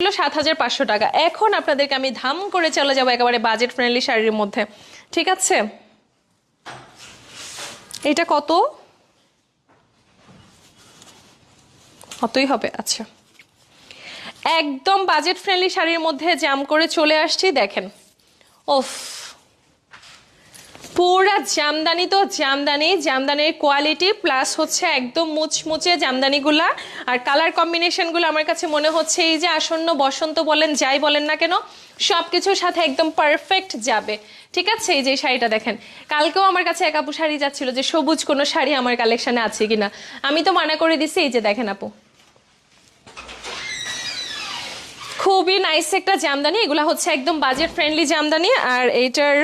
ছিল সাত হাজার পাঁচশো টাকা। এখন আপনাদেরকে আমি ধাম করে চলে যাব একেবারে বাজেট ফ্রেন্ডলি শাড়ির মধ্যে। ঠিক আছে? এটা কত? কতই হবে আচ্ছা। একদম বাজেট ফ্রেন্ডলি শাড়ির মধ্যে জাম করে চলে আসছি, দেখেন। ওফ পুরা জামদানি তো জামদানি, জামদানির কোয়ালিটি প্লাস হচ্ছে একদম মুচমুচে জামদানিগুলা। আর কালার কম্বিনেশনগুলো আমার কাছে মনে হচ্ছে এই যে আসন্ন বসন্ত বলেন, যাই বলেন না কেন সব কিছুর সাথে একদম পারফেক্ট যাবে। ঠিক আছে? এই যে শাড়িটা দেখেন, কালকেও আমার কাছে এক আপু শাড়ি যাচ্ছিল যে সবুজ কোনো শাড়ি আমার কালেকশনে আছে কিনা। আমি তো মানা করে দিছি, এই যে দেখেন আপু। খুবই নাইস একটা জামদানি, এগুলা হচ্ছে একদম বাজেট ফ্রেন্ডলি জামদানি, আর এইটার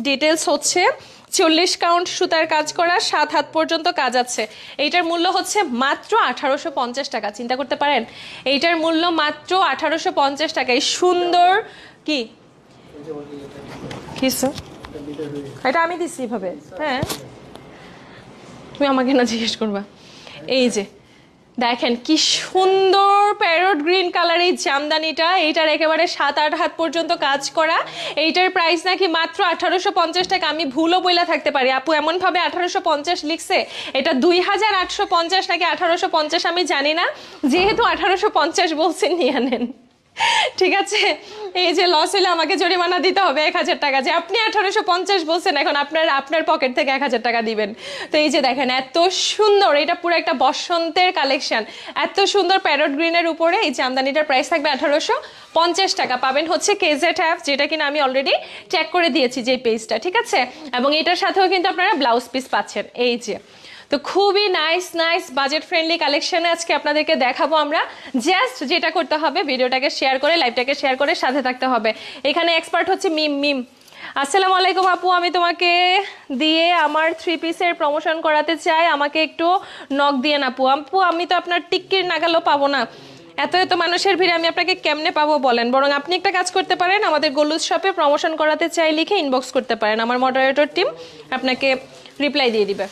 ডিটেলস হচ্ছে চল্লিশ কাউন্ট সুতার কাজ করা, সাত হাত পর্যন্ত কাজ আছে। এইটার মূল্য হচ্ছে মাত্র আঠারোশো পঞ্চাশ টাকা, চিন্তা করতে পারেন। এইটার মূল্য মাত্র আঠারোশো পঞ্চাশ টাকা। এই সুন্দর কি? এটা আমি দিচ্ছি এভাবে। হ্যাঁ? তুমি আমাকে না জিজ্ঞেস করবা। এই যে দেখেন কি সুন্দর প্যারট গ্রিন কালার এই জামদানিটা। এইটার একেবারে সাত আট হাত পর্যন্ত কাজ করা। এইটার প্রাইস নাকি মাত্র আঠারোশো পঞ্চাশ টাকা। আমি ভুলও বইলা থাকতে পারি। আপু এমনভাবে আঠারোশো পঞ্চাশ লিখছে, এটা দুই হাজার আটশো পঞ্চাশ নাকি আঠারোশো পঞ্চাশ আমি জানি না। যেহেতু আঠারোশো পঞ্চাশ বলছেন, নিয়ে নেন। ঠিক আছে, এই যে লস হলে আমাকে জরিমানা দিতে হবে এক হাজার টাকা। যে আপনি আঠারোশো পঞ্চাশ বলছেন, এখন আপনার আপনার পকেট থেকে এক হাজার টাকা দিবেন। তো এই যে দেখেন, এত সুন্দর, এটা পুরো একটা বসন্তের কালেকশন এত সুন্দর প্যারট গ্রিনের উপরে এই জামদানিটার প্রাইস থাকবে আঠারোশো পঞ্চাশ টাকা। পাবেন হচ্ছে কেজেট অ্যাপ যেটা কিনা আমি অলরেডি চেক করে দিয়েছি যে পেজটা ঠিক আছে? এবং এটার সাথেও কিন্তু আপনারা ব্লাউজ পিস পাচ্ছেন। এই যে তো খুবই নাইস নাইস বাজেট ফ্রেন্ডলি কালেকশনে আজকে আপনাদেরকে দেখাবো আমরা। জাস্ট যেটা করতে হবে, ভিডিওটাকে শেয়ার করে লাইভটাকে শেয়ার করে সাথে থাকতে হবে। এখানে এক্সপার্ট হচ্ছে মিম মিম। আসসালামু আলাইকুম আপু, আমি তোমাকে দিয়ে আমার থ্রি পিসের প্রমোশন করাতে চাই। আমাকে একটু নক দিয়ে না আপু। আপু, আমি তো আপনার টিক্কির নাগালও পাবো না। এত এত মানুষের ভিড়ে আমি আপনাকে কেমনে পাবো বলেন? বরং আপনি একটা কাজ করতে পারেন, আমাদের গোলুজ শপে প্রমোশন করাতে চাই, লিখে ইনবক্স করতে পারেন। আমার মডারেটর টিম আপনাকে রিপ্লাই দিয়ে দিবে।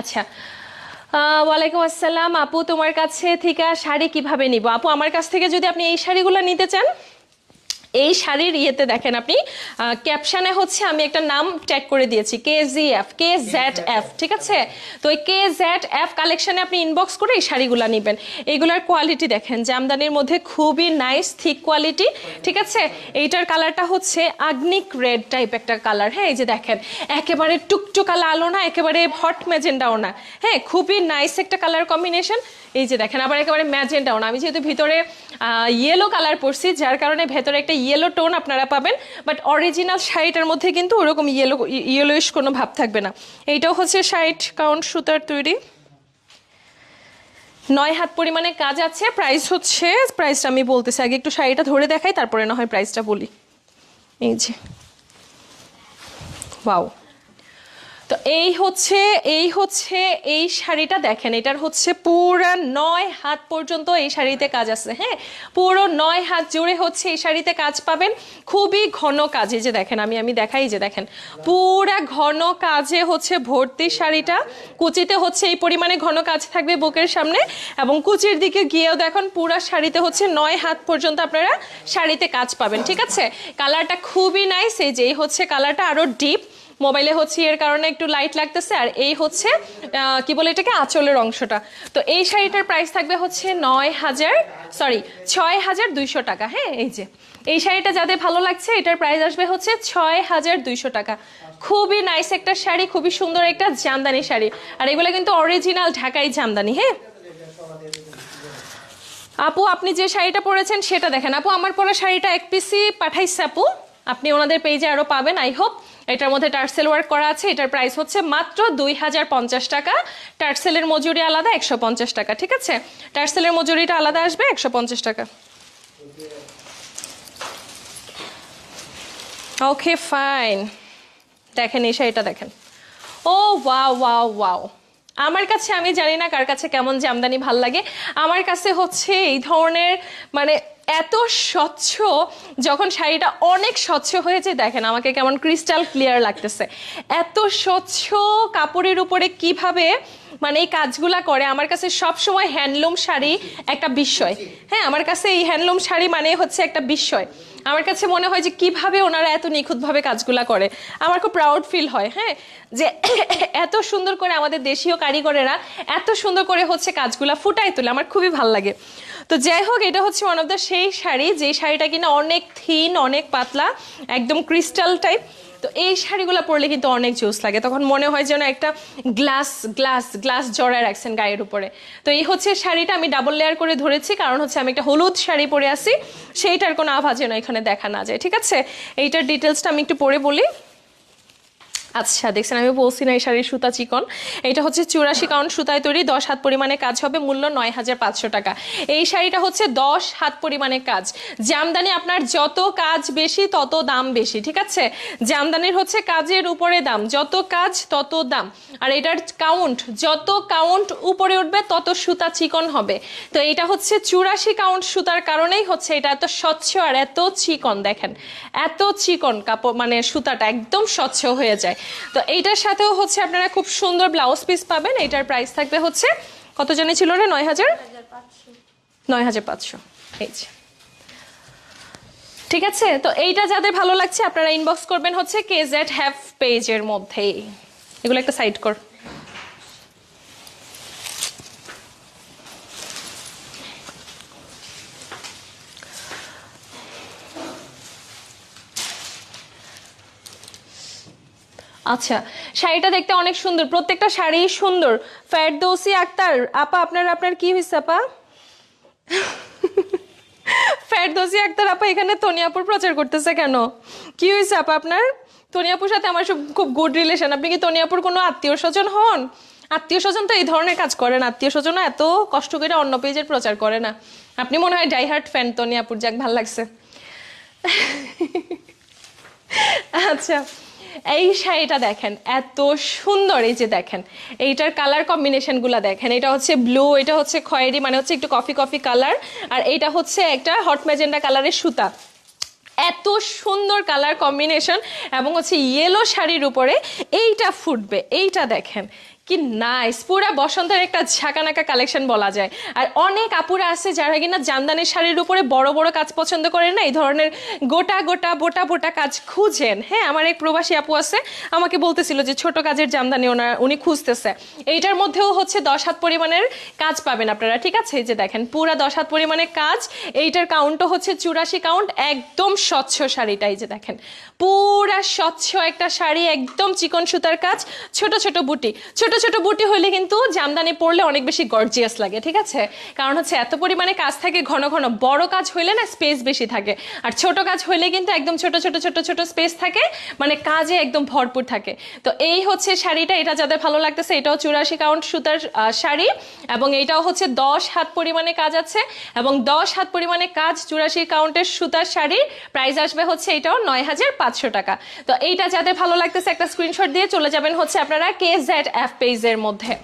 আচ্ছা। ওয়ালাইকুম আসসালাম। আপু, তোমার কাছে থেকে শাড়ি কীভাবে নিব? আপু, আমার কাছ থেকে যদি আপনি এই শাড়িগুলো নিতে চান। এই শাড়ির ইয়েতে দেখেন আপনি ক্যাপশনে হচ্ছে আমি একটা নাম ট্যাগ করে দিয়েছি K G F K Z F ঠিক আছে? তো এই কে জেড এফ কালেকশনে আপনি ইনবক্স করে এই শাড়িগুলো নেবেন। এইগুলোর কোয়ালিটি দেখেন, জামদানির মধ্যে খুবই নাইস থিক কোয়ালিটি ঠিক আছে? এইটার কালারটা হচ্ছে আগ্নিক রেড টাইপ একটা কালার হ্যাঁ? এই যে দেখেন, একেবারে টুকটুকা লালও না, একেবারে হট ম্যাজেন্ডাও না হ্যাঁ? খুবই নাইস একটা কালার কম্বিনেশন এই যে দেখেন, আবার একেবারে ম্যাজেন্ডাও না। আমি যেহেতু ভিতরে ইয়েলো কালার পরছি, যার কারণে ভেতরে একটা ইয়েলো টোন আপনারা পাবেন বাট অরিজিনাল শাড়িটার মধ্যে কিন্তু ওরকম ইয়েলো ইয়েলোইশ কোনো ভাব থাকবে না। এইটাও হচ্ছে শাইট কাউন্ট সুতার তৈরি। নয় হাত পরিমাণে কাজ আছে প্রাইস হচ্ছে প্রাইসটা আমি বলতেছি, আগে একটু শাড়িটা ধরে দেখাই, তারপরে না হয় প্রাইসটা বলি। এই যে। ওয়াও তো এই হচ্ছে এই হচ্ছে, এই শাড়িটা দেখেন, এটার হচ্ছে পুরো নয় হাত পর্যন্ত এই শাড়িতে কাজ আছে হ্যাঁ? পুরো নয় হাত জুড়ে হচ্ছে এই শাড়িতে কাজ পাবেন। খুবই ঘন কাজে যে দেখেন, আমি আমি দেখাই যে দেখেন। পুরা ঘন কাজে হচ্ছে ভর্তি শাড়িটা। কুচিতে হচ্ছে এই পরিমাণে ঘন কাজ থাকবে বুকের সামনে এবং কুচির দিকে গিয়েও দেখুন, পুরা শাড়িতে হচ্ছে নয় হাত পর্যন্ত আপনারা শাড়িতে কাজ পাবেন, ঠিক আছে? কালারটা খুবই নাইস এই যে হচ্ছে কালারটা আরও ডিপ মোবাইলে হচ্ছে এর কারণে একটু লাইট লাগতেছে, আর এই হচ্ছে কি বলে এটাকে, আঁচলের অংশটা। তো এই শাড়িটার প্রাইস থাকবে হচ্ছে নয় হাজার সরি ছয় হাজার দুইশো টাকা হ্যাঁ এই যে। এই শাড়িটা যাদের ভালো লাগছে, এটার প্রাইস আসবে হচ্ছে ছয় হাজার দুইশো টাকা। খুবই নাইস একটা শাড়ি, খুবই সুন্দর একটা জামদানি শাড়ি। আর এগুলো কিন্তু অরিজিনাল ঢাকাই জামদানি হ্যাঁ? আপু, আপনি যে শাড়িটা পরেছেন, সেটা দেখেন। আপু, আমার পরা শাড়িটা এক পিসি পাঠাইছে আপু। আপনি ওনাদের পেজে আরও পাবেন আই হোপ এটার মধ্যে টার্সেল ওয়ার্ক করা আছে, এটার প্রাইস হচ্ছে মাত্র দুই হাজার পঞ্চাশ টাকা। টার্সেলের মজুরি আলাদা, একশো পঞ্চাশ টাকা, ঠিক আছে? টার্সেলের মজুরিটা আলাদা আসবে, একশো পঞ্চাশ টাকা। ওকে ফাইন দেখেন, এই শাড়িটা দেখেন। ও ওয়াও ওয়াও ওয়াও আমার কাছে, আমি জানি না কার কাছে কেমন জামদানি ভালো লাগে, আমার কাছে হচ্ছে এই ধরনের মানে এত স্বচ্ছ, যখন শাড়িটা অনেক স্বচ্ছ হয়েছে, দেখেন আমাকে কেমন ক্রিস্টাল ক্লিয়ার লাগতেছে। এত স্বচ্ছ কাপড়ের উপরে কীভাবে মানে এই কাজগুলা করে আমার কাছে সব সময় হ্যান্ডলুম শাড়ি একটা বিস্ময় হ্যাঁ আমার কাছে এই হ্যান্ডলুম শাড়ি মানে হচ্ছে একটা বিস্ময় আমার কাছে মনে হয় যে কীভাবে ওনারা এত নিখুঁতভাবে কাজগুলা করে। আমার খুব প্রাউড ফিল হয় হ্যাঁ যে এত সুন্দর করে আমাদের দেশীয় কারিগরেরা এত সুন্দর করে হচ্ছে কাজগুলা ফুটাই তোলে আমার খুবই ভালো লাগে। তো যাই হোক এটা হচ্ছে ওয়ান অফ দ্য সেই শাড়ি যে শাড়িটা কিনা অনেক থিন অনেক পাতলা একদম ক্রিস্টাল টাইপ তো এই শাড়িগুলো পরলে কিন্তু অনেক জোস লাগে। তখন মনে হয় যেন একটা গ্লাস গ্লাস গ্লাস জড়ায় রাখছেন গায়ের উপরে। তো এই হচ্ছে শাড়িটা, আমি ডাবল লেয়ার করে ধরেছি, কারণ হচ্ছে আমি একটা হলুদ শাড়ি পরে আসি সেইটার কোনো আভা যেন এখানে দেখা না যায়, ঠিক আছে? এইটার ডিটেলসটা আমি একটু পরে বলি। আচ্ছা দেখছেন, আমি বলছি না এই শাড়ির সুতা চিকন। এটা হচ্ছে চুরাশি কাউন্ট সুতায় তৈরি, দশ হাত পরিমাণে কাজ হবে, মূল্য নয় হাজার পাঁচশো টাকা। এই শাড়িটা হচ্ছে দশ হাত পরিমাণে কাজ। জামদানি আপনার যত কাজ বেশি, তত দাম বেশি, ঠিক আছে? জামদানির হচ্ছে কাজের উপরে দাম, যত কাজ, তত দাম। আর এটার কাউন্ট, যত কাউন্ট উপরে উঠবে, তত সুতা চিকন হবে। তো এটা হচ্ছে চুরাশি কাউন্ট সুতার কারণেই হচ্ছে এটা এত স্বচ্ছ আর এত চিকন, দেখেন। এত চিকন কাপড় মানে সুতাটা একদম স্বচ্ছ হয়ে যায়। তো এইটার সাথেও হচ্ছে আপনারা খুব সুন্দর ব্লাউজ পিস পাবেন। এইটার প্রাইস থাকবে হচ্ছে, কত জানি ছিল রে নয় হাজার? নয় হাজার পাঁচশো। এই যে। ঠিক আছে? তো এইটা যাদের ভালো লাগছে, আপনারা ইনবক্স করবেন হচ্ছে কে জেড হ্যাভ পেজের মধ্যেই। এগুলো একটা সাইড কর। আচ্ছা শাড়িটা দেখতে অনেক সুন্দর। প্রত্যেকটা শাড়ি সুন্দর। ফেরদৌসি আক্তার, আপা, আপনার আপনার কি হয়েছে আপা? ফেরদৌসি আক্তার, আপা, এখানে তনিয়াপুর প্রচার করতেছে কেন? কি হয়েছে আপা, আপনার? তনিয়াপুর সাথে আমার সব খুব গুড রিলেশন আপনি কি তনিয়াপুর কোনো আত্মীয় স্বজন হন? আত্মীয় স্বজন তো এই ধরনের কাজ করে না আত্মীয় স্বজন এত কষ্ট করে অন্য পেজের প্রচার করে না। আপনি মনে হয় ডাইহার্ট ফ্যান তনিয়াপুর যাক, ভালো লাগছে। আচ্ছা এই শাড়িটা দেখেন, এত সুন্দর এই যে দেখেন, এইটার কালার কম্বিনেশনগুলো দেখেন, এটা হচ্ছে ব্লু এটা হচ্ছে খয়েরি মানে হচ্ছে একটু কফি কফি কালার আর এইটা হচ্ছে একটা হট ম্যাজেন্ডা কালারের সুতা। এত সুন্দর কালার কম্বিনেশন এবং হচ্ছে ইয়েলো শাড়ির উপরে এইটা ফুটবে, এইটা দেখেন কি নাইস পুরা বসন্তের একটা ঝাঁকানাকা কালেকশন বলা যায়। আর অনেক আপুরা আছে যারা কিনা জামদানি শাড়ির উপরে বড় বড় কাজ পছন্দ করেন না, এই ধরনের গোটা গোটা বোটা বোটা কাজ খুঁজেন। হ্যাঁ আমার এক প্রবাসী আপু আছে, আমাকে বলতেছিল যে ছোট কাজের জামদানি ওনার, উনি খুঁজতেছে। এইটার মধ্যেও হচ্ছে দশ হাত পরিমাণের কাজ পাবেন আপনারা, ঠিক আছে? এই যে দেখেন, পুরা দশ হাত পরিমাণের কাজ, এইটার কাউন্টও হচ্ছে চুরাশি কাউন্ট একদম স্বচ্ছ শাড়িটা, এই যে দেখেন। পুরা স্বচ্ছ একটা শাড়ি, একদম চিকন সুতার কাজ, ছোট ছোট বুটি। ছোট ছোট ছোট বুটি হলে কিন্তু জামদানি পরলে অনেক বেশি গর্জিয়াস লাগে, ঠিক আছে? কারণ হচ্ছে এত পরিমাণে কাজ থাকে, ঘন ঘন। বড় কাজ হইলে না স্পেস বেশি থাকে। আর ছোট কাজ হইলে কিন্তু একদম ছোট ছোট ছোট ছোট স্পেস থাকে মানে কাজে একদম ভরপুর থাকে। তো এই হচ্ছে শাড়িটা, এটা যাদের ভালো লাগতেছে, এটাও চুরাশি কাউন্ট সুতার শাড়ি। এবং এইটাও হচ্ছে দশ হাত পরিমাণে কাজ আছে। এবং দশ হাত পরিমাণে কাজ চুরাশি কাউন্টের সুতার শাড়ি। প্রাইস আসবে হচ্ছে এটাও নয় হাজার পাঁচশো টাকা। তো এইটা যাদের ভালো লাগতেছে, একটা স্ক্রিনশট দিয়ে চলে যাবেন হচ্ছে আপনারা কে জেড এফ পেজের মধ্যে।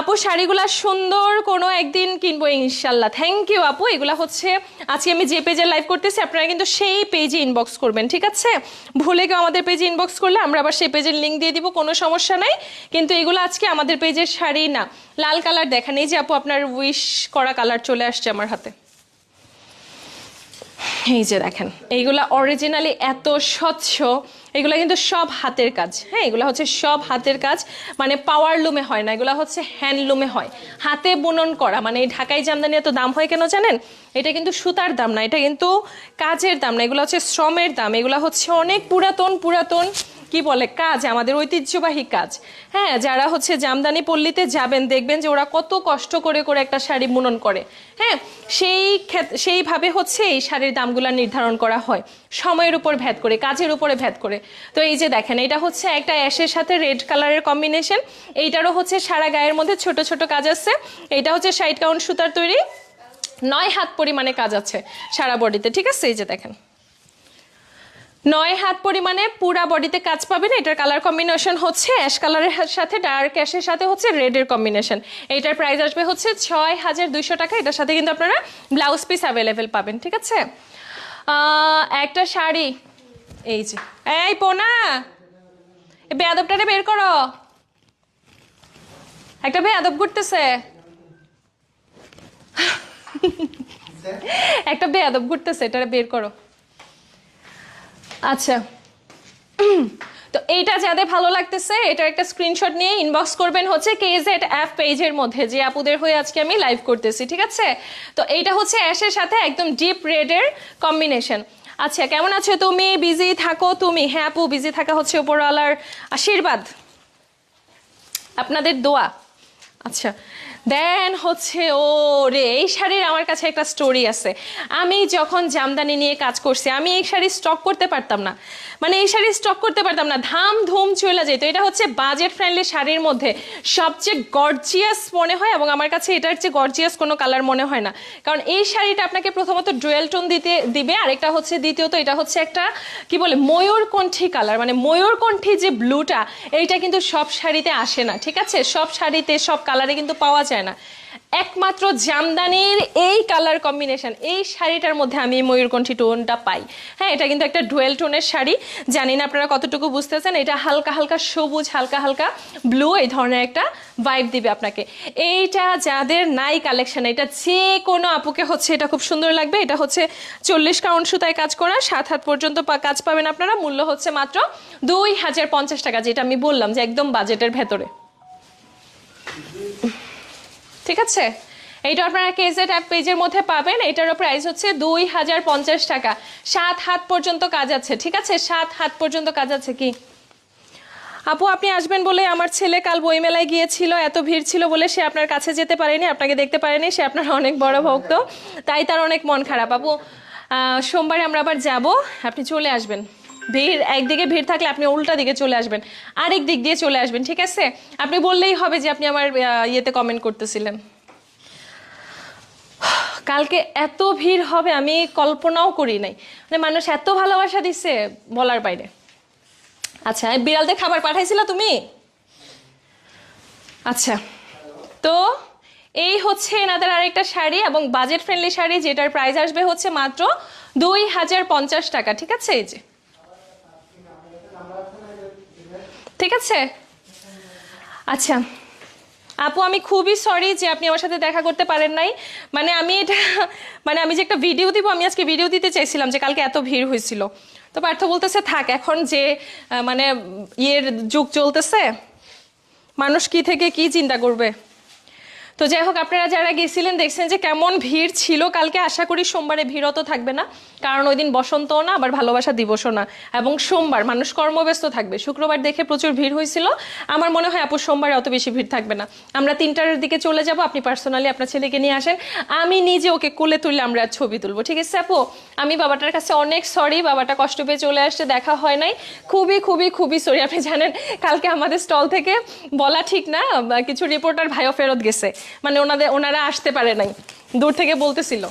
আপু, শাড়িগুলা সুন্দর কোনো একদিন কিনবো ইনশাল্লাহ থ্যাংক ইউ আপু। এগুলা হচ্ছে, আজকে আমি যে পেজে লাইভ করতেছি, আপনারা কিন্তু সেই পেজে ইনবক্স করবেন, ঠিক আছে? ভুলে কেউ আমাদের পেজে ইনবক্স করলে আমরা আবার সেই পেজের লিঙ্ক দিয়ে দিব, কোনো সমস্যা নাই। কিন্তু এগুলো আজকে আমাদের পেজের শাড়ি না। লাল কালার দেখেন এই যে আপু, আপনার উইশ করা কালার চলে আসছে আমার হাতে। এই যে দেখেন, এইগুলা অরিজিনালি এত স্বচ্ছ এগুলো কিন্তু সব হাতের কাজ। হ্যাঁ এগুলো হচ্ছে সব হাতের কাজ। মানে পাওয়ার লুমে হয় না, এগুলো হচ্ছে হ্যান্ডলুমে হয়। হাতে বুনন করা মানে এই ঢাকাই জামদানি এত দাম হয় কেন জানেন? এটা কিন্তু সুতার দাম না, এটা কিন্তু কাজের দাম না, এগুলো হচ্ছে শ্রমের দাম, এগুলো হচ্ছে অনেক পুরাতন পুরাতন কি বলে, কাজ, আমাদের ঐতিহ্যবাহী কাজ। হ্যাঁ যারা হচ্ছে জামদানি পল্লীতে যাবেন, দেখবেন যে ওরা কত কষ্ট করে করে একটা শাড়ি বুনন করে। হ্যাঁ সেই সেইভাবে হচ্ছে এই শাড়ির দামগুলো নির্ধারণ করা হয়। সময়ের উপর ভেদ করে, কাজের উপরে ভেদ করে। তো এই যে দেখেন, এটা হচ্ছে একটা অ্যাশের সাথে রেড কালারের কম্বিনেশন। এইটারও হচ্ছে সারা গায়ের মধ্যে ছোট ছোট কাজ আছে। এটা হচ্ছে সাইড কাউন্ট সুতার তৈরি। নয় হাত পরিমাণে কাজ আছে সারা বডিতে, ঠিক আছে? এই যে দেখেন। নয় হাত পরিমাণে পুরা বডিতে কাজ পাবেন এটার কালার কম্বিনেশন হচ্ছে অ্যাশ কালারের সাথে ডার্ক অ্যাশের সাথে হচ্ছে রেডের কম্বিনেশন এইটার প্রাইস আসবে হচ্ছে ছয় হাজার দুইশো টাকা। এটার সাথে কিন্তু আপনারা ব্লাউজ পিস অ্যাভেলেবেল পাবেন ঠিক আছে? একটা শাড়ি। এই যে। এই পোনা! এই বেয়াদবটারে বের করো। একটা ভাই আদব করতেছে একটা বেয়াদব ঘুরতেছে এটা বের করো। আচ্ছা। তো এইটা যাদের ভালো লাগতেছে, এটার একটা স্ক্রিনশট নিয়ে ইনবক্স করবেন হচ্ছে কেজেড অ্যাপ পেজের মধ্যে, যে আপুদের হয়ে আজকে আমি লাইভ করতেছি, ঠিক আছে? তো এইটা হচ্ছে অ্যাশের সাথে একদম ডিপ রেডের কম্বিনেশন আচ্ছা কেমন আছো তুমি? বিজি থাকো তুমি? হ্যাঁ আপু বিজি থাকা হচ্ছে উপরওয়ালার আশীর্বাদ। আপনাদের দোয়া। আচ্ছা দেন হচ্ছে ও রে এই শাড়ির আমার কাছে একটা স্টোরি আছে। আমি যখন জামদানি নিয়ে কাজ করছি, আমি এই শাড়ি স্টক করতে পারতাম না। মানে এই শাড়ি স্টক করতে পারতাম না ধাম ধুম চলে যেত। এটা হচ্ছে বাজেট ফ্রেন্ডলি শাড়ির মধ্যে সবচেয়ে গর্জিয়াস মনে হয় এবং আমার কাছে এটার চেয়ে গর্জিয়াস কোনো কালার মনে হয় না। কারণ এই শাড়িটা আপনাকে প্রথমত ডুয়েল টোন দিতে, দিবে আরেকটা হচ্ছে দ্বিতীয়ত এটা হচ্ছে একটা, কি বলে ময়ূরকণ্ঠী কালার মানে ময়ূরকণ্ঠী যে ব্লুটা এইটা কিন্তু সব শাড়িতে আসে না, ঠিক আছে? সব শাড়িতে, সব কালারে কিন্তু পাওয়া যায় না একমাত্র জামদানির এই কালার কম্বিনেশন এই শাড়িটার মধ্যে আমি ময়ূরকণ্ঠী টোনটা পাই। হ্যাঁ এটা কিন্তু একটা ডুয়েল টোনের শাড়ি। জানি না আপনারা কতটুকু বুঝতেছেন, এটা হালকা হালকা সবুজ, হালকা হালকা ব্লু এই ধরনের একটা ভাইব দিবে আপনাকে। এইটা যাদের নাই কালেকশন এটা যে কোনো আপুকে হচ্ছে এটা খুব সুন্দর লাগবে। এটা হচ্ছে চল্লিশ কাউন্ট সুতায় কাজ করা, সাত হাত পর্যন্ত কাজ পাবেন আপনারা। মূল্য হচ্ছে মাত্র দুই হাজার পঞ্চাশ টাকা, যেটা আমি বললাম যে একদম বাজেটের ভেতরে। ঠিক আছে? এইটা আপনারা কেজেট অ্যাপ পেজের মধ্যে পাবেন। এটারও প্রাইস হচ্ছে দুই হাজার পঞ্চাশ টাকা। সাত হাত পর্যন্ত কাজ আছে, ঠিক আছে? সাত হাত পর্যন্ত কাজ আছে কি? আপু, আপনি আসবেন বলে আমার ছেলে কাল বইমেলায় গিয়েছিল, এত ভিড় ছিল বলে সে আপনার কাছে যেতে পারেনি, আপনাকে দেখতে পারেনি, সে আপনার অনেক বড় ভক্ত, তাই তার অনেক মন খারাপ। আপু সোমবারে আমরা আবার যাব, আপনি চলে আসবেন। ভিড়, একদিকে ভিড় থাকলে আপনি উল্টা দিকে চলে আসবেন, আরেক দিক দিয়ে চলে আসবেন, ঠিক আছে? আপনি বললেই হবে যে আপনি আমার ইয়েতে কমেন্ট করতেছিলেন। কালকে এত ভিড় হবে, আমি কল্পনাও করি নাই। মানে মানুষ এত ভালোবাসা দিচ্ছে বলার বাইরে। আচ্ছা বিড়ালদের খাবার পাঠাইছিল তুমি? আচ্ছা তো এই হচ্ছে এনাদের আরেকটা শাড়ি এবং বাজেট ফ্রেন্ডলি শাড়ি, যেটার প্রাইস আসবে হচ্ছে মাত্র দুই হাজার পঞ্চাশ টাকা, ঠিক আছে? এই যে ঠিক আছে? আচ্ছা আপু আমি খুবই সরি যে আপনি আমার সাথে দেখা করতে পারেন নাই। মানে আমি এটা মানে আমি যে একটা ভিডিও দিব, আমি আজকে ভিডিও দিতে চাইছিলাম যে কালকে এত ভিড় হয়েছিল। তো পার্থ বলতেছে, থাক, এখন যে মানে ইয়ের যুগ চলতেছে, মানুষ কি থেকে কি চিন্তা করবে? তো যাই হোক, আপনারা যারা গেছিলেন দেখছেন যে কেমন ভিড় ছিল, কালকে আশা করি সোমবারে ভিড় অত থাকবে না, কারণ ওই দিন বসন্তও না, আবার ভালোবাসা দিবসও না, এবং সোমবার মানুষ কর্মব্যস্ত থাকবে। শুক্রবার দেখে প্রচুর ভিড় হয়েছিল। আমার মনে হয় আপু, সোমবারে অত বেশি ভিড় থাকবে না। আমরা তিনটার দিকে চলে যাব, আপনি পার্সোনালি আপনার ছেলেকে নিয়ে আসেন। আমি নিজে ওকে কোলে তুললে আমরা ছবি তুলবো। ঠিক আছে আপু? আমি বাবাটার কাছে অনেক সরি বাবাটা কষ্ট পেয়ে চলে আসছে, দেখা হয় নাই। খুবই খুবই খুবই সরি আপনি জানেন, কালকে আমাদের স্টল থেকে বলা ঠিক না কিছু রিপোর্টার ভাইও ফেরত গেছে। মানে ওনাদের, ওনারা আসতে পারে নাই। দূর থেকে বলতেছিল।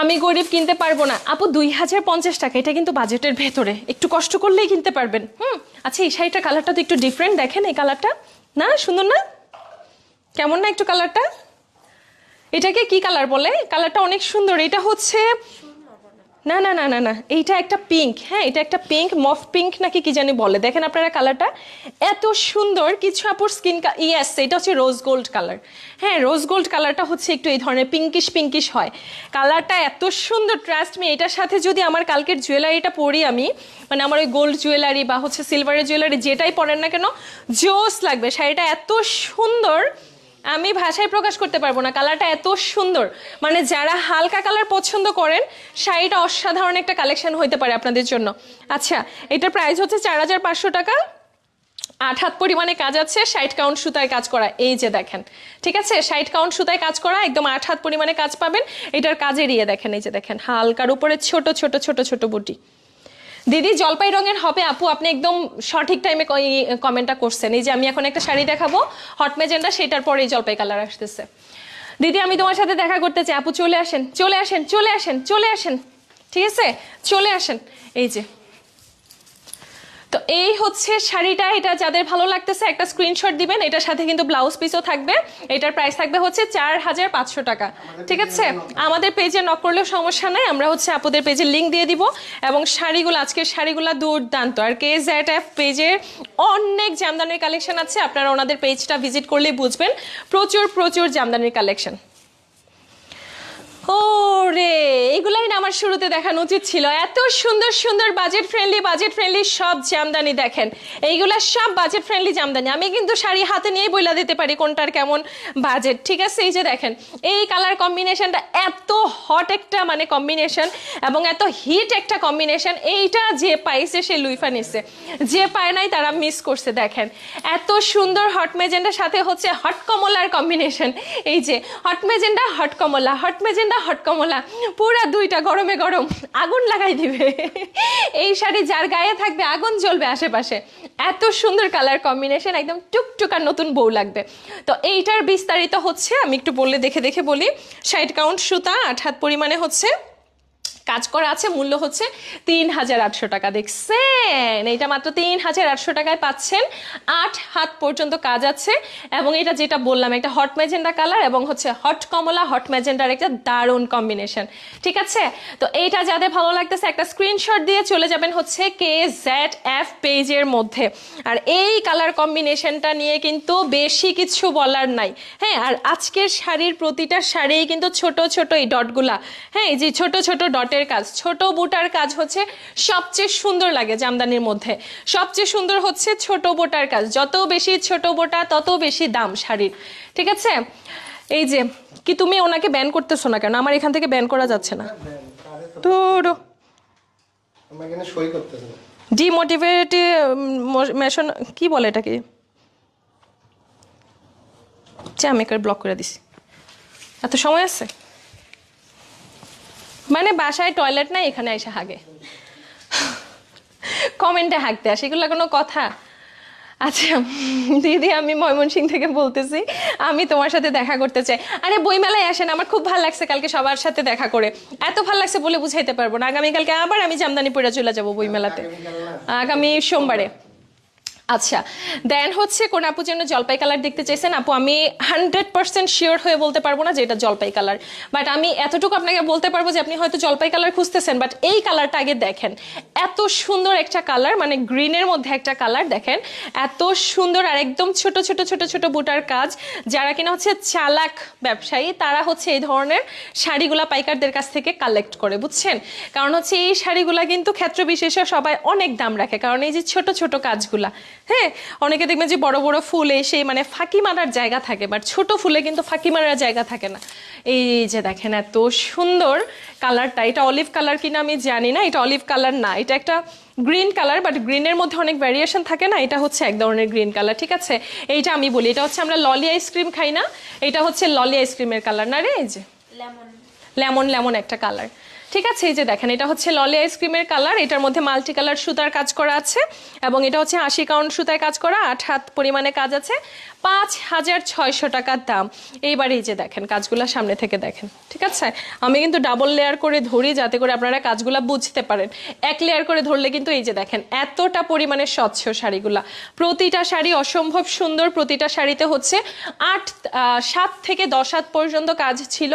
আমি গরিব কিনতে পারব না। আপু, দুই হাজার পঞ্চাশ টাকা, এটা কিন্তু বাজেটের ভেতরে। একটু কষ্ট করলেই কিনতে পারবেন। হুম আচ্ছা এই শাড়িটা কালারটা তো একটু ডিফারেন্ট দেখেন এই কালারটা না, সুন্দর না? কেমন না একটু কালারটা এটাকে কি কালার বলে? কালারটা অনেক সুন্দর। এটা হচ্ছে না না না না না, এইটা একটা পিঙ্ক হ্যাঁ এটা একটা পিঙ্ক মফ পিঙ্ক নাকি কি জানি বলে। দেখেন আপনারা কালারটা এত সুন্দর কিছু আপুর স্কিন ইয়েস এটা হচ্ছে রোজ গোল্ড কালার হ্যাঁ রোজ গোল্ড কালারটা হচ্ছে একটু এই ধরনের পিঙ্কিশ পিঙ্কিশ হয়। কালারটা এত সুন্দর ট্রাস্ট মি এটার সাথে যদি আমার কালকের জুয়েলারিটা পরি আমি মানে আমার ওই গোল্ড জুয়েলারি বা হচ্ছে সিলভারের জুয়েলারি যেটাই পরেন না কেন, জোস লাগবে। শাড়িটা এত সুন্দর আমি ভাষায় প্রকাশ করতে পারব না কালারটা এত সুন্দর। মানে যারা হালকা কালার পছন্দ করেন, শাড়িটা অসাধারণ একটা কালেকশন হইতে পারে আপনাদের জন্য। আচ্ছা এটার প্রাইস হচ্ছে চার হাজার পাঁচশো টাকা। আট হাত পরিমাণে কাজ আছে, ষাট কাউন্ট সুতায় কাজ করা, এই যে দেখেন। ঠিক আছে? ষাট কাউন্ট সুতায় কাজ করা, একদম আট হাত পরিমাণে কাজ পাবেন। এটার কাজের ইয়ে দেখেন, এই যে দেখেন, হালকার উপরে ছোট ছোট ছোট ছোট বুটি। দিদি জলপাই রঙের হবে আপু, আপনি একদম সঠিক টাইমে কমেন্টটা করছেন। এই যে আমি এখন একটা শাড়ি দেখাবো হট মেজেন্ডা সেটার পরেই জলপাই কালার আসতেছে। দিদি, আমি তোমার সাথে দেখা করতে চাই। আপু, চলে আসেন চলে আসেন চলে আসেন চলে আসেন। ঠিক আছে? চলে আসেন। এই যে তো এই হচ্ছে শাড়িটা, এটা যাদের ভালো লাগতেছে একটা স্ক্রিনশট দিবেন, এটার সাথে কিন্তু ব্লাউজ পিসও থাকবে। এটার প্রাইস থাকবে হচ্ছে চার হাজার পাঁচশো টাকা। ঠিক আছে? আমাদের পেজে নক করলেও সমস্যা নাই, আমরা হচ্ছে আপুদের পেজে লিঙ্ক দিয়ে দিব। এবং শাড়িগুলো, আজকের শাড়িগুলো দুর্দান্ত। আর কে জ্যাট এফ পেজের অনেক জামদানির কালেকশন আছে, আপনারা ওনাদের পেজটা ভিজিট করলে বুঝবেন। প্রচুর প্রচুর জামদানির কালেকশন ও রে এগুলাই না আমার শুরুতে দেখানো উচিত ছিল। এত সুন্দর সুন্দর বাজেট ফ্রেন্ডলি বাজেট ফ্রেন্ডলি সব জামদানি দেখেন। এইগুলা সব বাজেট ফ্রেন্ডলি জামদানি। আমি কিন্তু শাড়ি হাতে নিয়েই বইলা দিতে পারি কোনটার কেমন বাজেট ঠিক আছে, এই যে দেখেন, এই কালার কম্বিনেশনটা এত হট একটা মানে কম্বিনেশন এবং এত হিট একটা কম্বিনেশন এইটা যে পাইছে সে লুইফা নিচ্ছে যে পায় নাই তারা মিস করছে, দেখেন। এত সুন্দর হট মেজেন্ডার সাথে হচ্ছে হট কমলার কম্বিনেশন এই যে হট মেজেন্ডা হট কমলা হট মেজেন্ডা হট কমলা? পুরা দুইটা গরমে গরম। আগুন লাগাই দিবে। এই শাড়ি যার গায়ে থাকবে, আগুন জ্বলবে আশেপাশে। এত সুন্দর কালার কম্বিনেশন, একদম টুকটুকার নতুন বউ লাগবে। তো এইটার বিস্তারিত হচ্ছে, আমি একটু বললে দেখে দেখে বলি। ষাট কাউন্ট সুতা, আট হাত পরিমাণে হচ্ছে কাজ করা আছে, মূল্য হচ্ছে তিন হাজার আটশো টাকা। দেখছেন? এইটা মাত্র তিন হাজার আটশো টাকায় পাচ্ছেন। আট হাত পর্যন্ত কাজ আছে এবং এটা যেটা বললাম, একটা হট ম্যাজেন্ডা কালার এবং হচ্ছে হট কমলা হট ম্যাজেন্ডার একটা দারুণ কম্বিনেশন ঠিক আছে? তো এইটা যাদের ভালো লাগতেছে, একটা স্ক্রিনশট দিয়ে চলে যাবেন হচ্ছে কে জেড এফ পেজের মধ্যে। আর এই কালার কম্বিনেশনটা নিয়ে কিন্তু বেশি কিছু বলার নাই। হ্যাঁ আর আজকের শাড়ির প্রতিটা শাড়ি কিন্তু ছোট ছোট এই ডটগুলা হ্যাঁ এই যে ছোট ছোট ডটের কাজ। ছোট বুটার কাজ হচ্ছে সবচেয়ে সুন্দর লাগে জামদানির মধ্যে। সবচেয়ে সুন্দর হচ্ছে ছোট বোটার কাজ। যত বেশি ছোট বোটা তত বেশি দাম শাড়ির। ঠিক আছে? এই যে কি তুমি ওনাকে ব্যান করতেছো না কেন? আমার এখান থেকে ব্যান করা যাচ্ছে না। তোর। ডিমোটিভেটিভ মেশন কি বলে এটাকে? আমি ব্লক করে দিছি। এত সময় আছে? মানে বাসায় টয়লেট নাই, এখানে এসে হাগে। কমেন্টে হাঁকতে আসে, এগুলো কোনো কথা? আচ্ছা দিদি, আমি ময়মনসিং থেকে বলতেছি, আমি তোমার সাথে দেখা করতে চাই। আরে, বইমেলায় আসেন, আমার খুব ভালো লাগছে কালকে সবার সাথে দেখা করে। এত ভালো লাগছে বলে বুঝাইতে পারব না। আগামীকালকে আবার আমি জামদানি পড়ে চলে যাব বইমেলাতে। আগামী সোমবারে। আচ্ছা দেন হচ্ছে কোন আপু যেন জলপাই কালার দেখতে চাইছেন, আপু, আমি হান্ড্রেড পার্সেন্ট শিওর হয়ে বলতে পারব না যে এটা জলপাই কালার বাট আমি এতটুকু আপনাকে বলতে পারব যে আপনি হয়তো জলপাই কালার খুঁজতেছেন বাট এই কালারটা আগে দেখেন। এত সুন্দর একটা কালার মানে গ্রিনের মধ্যে একটা কালার দেখেন, এত সুন্দর আর একদম ছোট ছোট ছোট ছোট বুটার কাজ, যারা কিনা হচ্ছে চালাক ব্যবসায়ী, তারা হচ্ছে এই ধরনের শাড়িগুলা পাইকারদের কাছ থেকে কালেক্ট করে, বুঝছেন? কারণ হচ্ছে এই শাড়িগুলা কিন্তু ক্ষেত্র বিশেষে সবাই অনেক দাম রাখে, কারণ এই যে ছোট ছোট কাজগুলা হ্যাঁ অনেকে দেখবেন যে বড় বড় ফুল এসে মানে ফাঁকি মারার জায়গা থাকে বাট ছোট ফুলে কিন্তু ফাঁকি মারার জায়গা থাকে না। এই যে দেখেন এত সুন্দর কালারটা এটা অলিভ কালার কিনা আমি জানি না এটা অলিভ কালার না এটা একটা গ্রিন কালার বাট গ্রিনের মধ্যে অনেক ভ্যারিয়েশন থাকে না এটা হচ্ছে এক ধরনের গ্রিন কালার ঠিক আছে? এইটা আমি বলি এটা হচ্ছে আমরা ললি আইসক্রিম খাই না এটা হচ্ছে ললি আইসক্রিমের কালার না রে এই যে? লেমন লেমন একটা কালার ঠিক আছে, এই যে দেখেন, এটা হচ্ছে ললি আইসক্রিমের কালার এটার মধ্যে মাল্টি কালার সুতার কাজ করা আছে এবং এটা হচ্ছে আশি কাউন্ট সুতায় কাজ করা, আট হাত পরিমাণে কাজ আছে, পাঁচ হাজার ছয়শো টাকার দাম। এইবার এই যে দেখেন, কাজগুলো সামনে থেকে দেখেন, ঠিক আছে? আমি কিন্তু ডাবল লেয়ার করে ধরি যাতে করে আপনারা কাজগুলো বুঝতে পারেন। এক লেয়ার করে ধরলে কিন্তু এই যে দেখেন, এতটা পরিমাণে স্বচ্ছ শাড়িগুলা। প্রতিটা শাড়ি অসম্ভব সুন্দর, প্রতিটা শাড়িতে হচ্ছে আট সাত থেকে দশ হাত পর্যন্ত কাজ ছিল।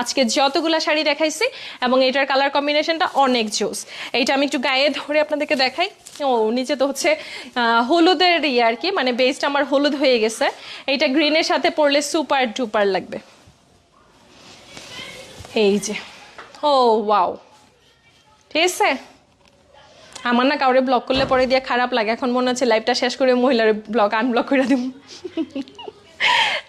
আজকে যতগুলা শাড়ি দেখাইছি এবং এটার কালার কম্বিনেশনটা অনেক জোস এইটা আমি একটু গায়ে ধরে আপনাদেরকে দেখাই। ও, নিচে তো হচ্ছে হলুদের ইয়ে আর কি মানে বেসটা আমার হলুদ হয়ে গেছে। এইটা গ্রিনের সাথে পরলে সুপার ডুপার লাগবে। এই যে। ও ওয়াও ঠিক আছে? আমার না কাউরে ব্লক করলে পরে দিয়ে খারাপ লাগে। এখন মনে হচ্ছে লাইভটা শেষ করে মহিলার ব্লক আনব্লক করে দিব।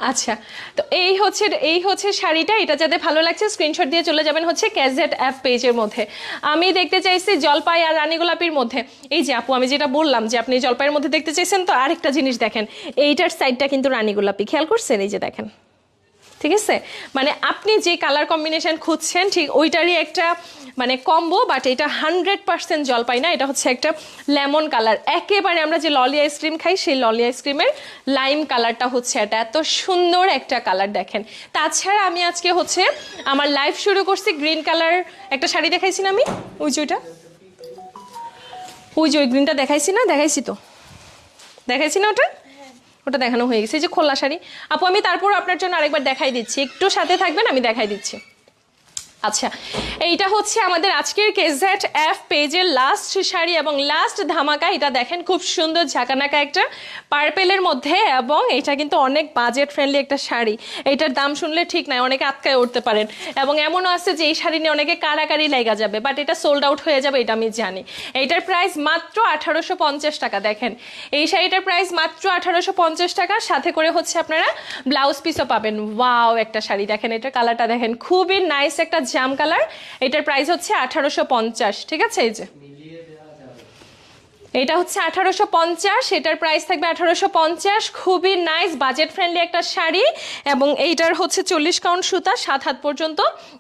আচ্ছা তো এই হচ্ছে এই হচ্ছে শাড়িটা, এটা যাতে ভালো লাগছে স্ক্রিনশট দিয়ে চলে যাবেন হচ্ছে ক্যাজেট অ্যাপ পেজের মধ্যে। আমি দেখতে চাইছি জলপাই আর রানী গোলাপির মধ্যে। এই যে আপু, আমি যেটা বললাম যে আপনি জলপাইয়ের মধ্যে দেখতে চাইছেন, তো আরেকটা জিনিস দেখেন। এইটার সাইডটা কিন্তু রানী গোলাপি। খেয়াল করছেন? এই যে দেখেন। ঠিক আছে? মানে আপনি যে কালার কম্বিনেশন খুঁজছেন, ঠিক ওইটারই একটা মানে কম্বো বাট এটা হান্ড্রেড পার্সেন্ট জলপাই না, এটা হচ্ছে একটা লেমন কালার একেবারে আমরা যে ললি আইসক্রিম খাই, সেই ললি আইসক্রিমের লাইম কালারটা হচ্ছে এটা। এত সুন্দর একটা কালার দেখেন। তাছাড়া আমি আজকে হচ্ছে আমার লাইফ শুরু করছি গ্রিন কালার একটা শাড়ি দেখাইছি না আমি? ওই যে ওই ওই গ্রিনটা দেখাইছি না? দেখাইছি তো। দেখাইছি না ওটা? ওটা দেখানো হয়ে গেছে। যে খোলা শাড়ি। আপু, আমি তারপর আপনার জন্য আরেকবার দেখাই দিচ্ছি। একটু সাথে থাকবেন, আমি দেখাই দিচ্ছি। আচ্ছা এইটা হচ্ছে আমাদের আজকের কেজেট এফ পেজের লাস্ট শাড়ি এবং লাস্ট ধামাকা। এটা দেখেন খুব সুন্দর ঝাঁকানাকা একটা পার্পেলের মধ্যে এবং এটা কিন্তু অনেক বাজেট ফ্রেন্ডলি একটা শাড়ি। এটার দাম শুনলে ঠিক নাই, অনেকে আটকায় উঠতে পারেন। এবং এমনও আছে যে এই শাড়ি নিয়ে অনেকে কারাকারি লেগা যাবে বাট এটা সোল্ড আউট হয়ে যাবে, এটা আমি জানি। এইটার প্রাইস মাত্র আঠারোশো পঞ্চাশ টাকা, দেখেন। এই শাড়িটার প্রাইস মাত্র আঠারোশো পঞ্চাশ টাকা, সাথে করে হচ্ছে আপনারা ব্লাউজ পিসও পাবেন। ওয়াও একটা শাড়ি। দেখেন, এটার কালারটা দেখেন, খুবই নাইস একটা জাম কালার। এটার প্রাইস হচ্ছে আঠারোশো পঞ্চাশ, ঠিক আছে? এই যে। এটা হচ্ছে আঠারোশো পঞ্চাশ, এটার প্রাইস থাকবে আঠারোশো পঞ্চাশ। খুবই নাইস বাজেট ফ্রেন্ডলি একটা শাড়ি এবং এইটার হচ্ছে চল্লিশ কাউন্ট সুতা, সাত হাত পর্যন্ত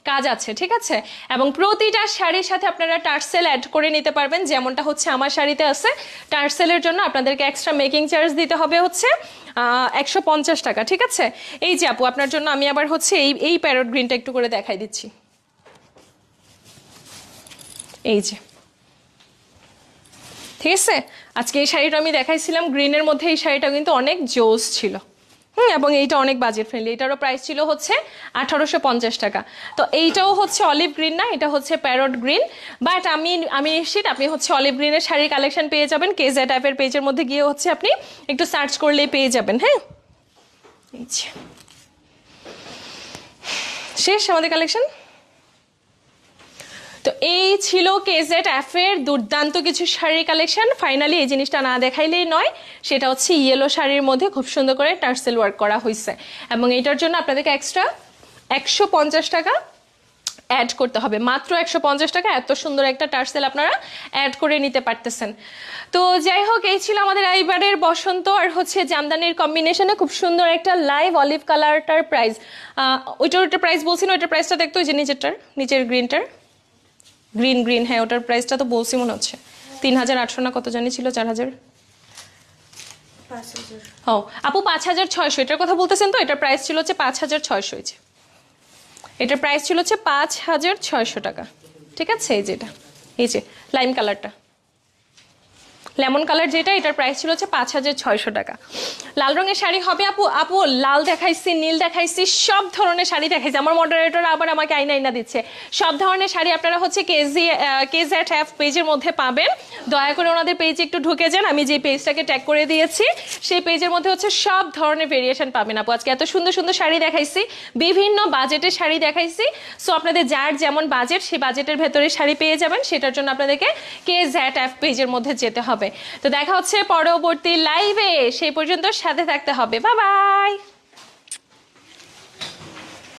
কাজ আছে, ঠিক আছে? এবং প্রতিটা শাড়ির সাথে আপনারা টার্সেল অ্যাড করে নিতে পারবেন। যেমনটা হচ্ছে আমার শাড়িতে আছে, টার্সেলের জন্য আপনাদেরকে এক্সট্রা মেকিং চার্জ দিতে হবে হচ্ছে একশো পঞ্চাশ টাকা, ঠিক আছে? এই যে আপু, আপনার জন্য আমি আবার হচ্ছে এই এই প্যারট গ্রিনটা একটু করে দেখাই দিচ্ছি। এই যে। ঠিক আছে? আজকে এই শাড়িটা আমি দেখাইছিলাম, গ্রিনের মধ্যে এই শাড়িটা কিন্তু অনেক জোস ছিল। হুম, এবং এইটা অনেক বাজেট ফ্রেন্ডলি এটারও প্রাইস ছিল হচ্ছে আঠারোশো পঞ্চাশ টাকা। তো এইটাও হচ্ছে অলিভ গ্রিন না, এটা হচ্ছে প্যারট গ্রিন বাট আমি আমি নিশ্চিত আপনি হচ্ছে অলিভ গ্রিনের শাড়ির কালেকশন পেয়ে যাবেন। কেজে টাইপের পেজের মধ্যে গিয়ে হচ্ছে আপনি একটু সার্চ করলেই পেয়ে যাবেন হ্যাঁ। শেষ আমাদের কালেকশন তো এই ছিল কেজেট অ্যাফের দুর্দান্ত কিছু শাড়ির কালেকশন ফাইনালি এই জিনিসটা না দেখাইলেই নয়, সেটা হচ্ছে ইয়েলো শাড়ির মধ্যে খুব সুন্দর করে টার্সেল ওয়ার্ক করা হয়েছে এবং এইটার জন্য আপনাদেরকে এক্সট্রা একশো পঞ্চাশ টাকা অ্যাড করতে হবে। মাত্র একশো পঞ্চাশ টাকা, এত সুন্দর একটা টার্সেল আপনারা অ্যাড করে নিতে পারতেছেন। তো যাই হোক, এই ছিল আমাদের এইবারের বসন্ত আর হচ্ছে জামদানির কম্বিনেশনে খুব সুন্দর একটা লাইভ অলিভ কালারটার প্রাইস ওইটার ওইটার প্রাইস বলছি না, ওইটার প্রাইসটা দেখতো ওই যে নিচেরটার নিচের গ্রিনটার গ্রিন গ্রিন হ্যাঁ ওটার প্রাইসটা তো বলছি মনে হচ্ছে। তিন হাজার আটশো না কত জানি ছিল চার হাজার। ও আপু পাঁচ হাজার ছয়শো এটার কথা বলতেছেন তো? এটার প্রাইস ছিল হচ্ছে পাঁচ হাজার ছয়শো এই যে। এটার প্রাইস ছিল হচ্ছে পাঁচ হাজার ছয়শো টাকা। ঠিক আছে এই যে এটা। এই যে লাইম কালারটা লেমন কালার যেটা, এটার প্রাইস ছিল হচ্ছে পাঁচ হাজার ছয়শো টাকা। লাল রঙের শাড়ি হবে আপু আপু, লাল দেখাইছি, নীল দেখাইছি, সব ধরনের শাড়ি দেখাইছি। আমার মডারেটর আবার আমাকে আইনা আইনা দিচ্ছে। সব ধরনের শাড়ি আপনারা হচ্ছে কেজি কেজেট অ্যাপ পেজের মধ্যে পাবেন। দয়া করে ওনাদের পেজে একটু ঢুকে যান, আমি যে পেজটাকে ট্যাগ করে দিয়েছি, সেই পেজের মধ্যে হচ্ছে সব ধরনের ভেরিয়েশন পাবেন আপু। আজকে এত সুন্দর সুন্দর শাড়ি দেখাইছি, বিভিন্ন বাজেটের শাড়ি দেখাইছি। সো আপনাদের যার যেমন বাজেট সেই বাজেটের ভেতরে শাড়ি পেয়ে যাবেন। সেটার জন্য আপনাদেরকে কে জ্যাট অ্যাপ পেজের মধ্যে যেতে হবে। তো দেখা হচ্ছে পরবর্তী লাইভে সেই পর্যন্ত সাথে থাকতে হবে। বা বাই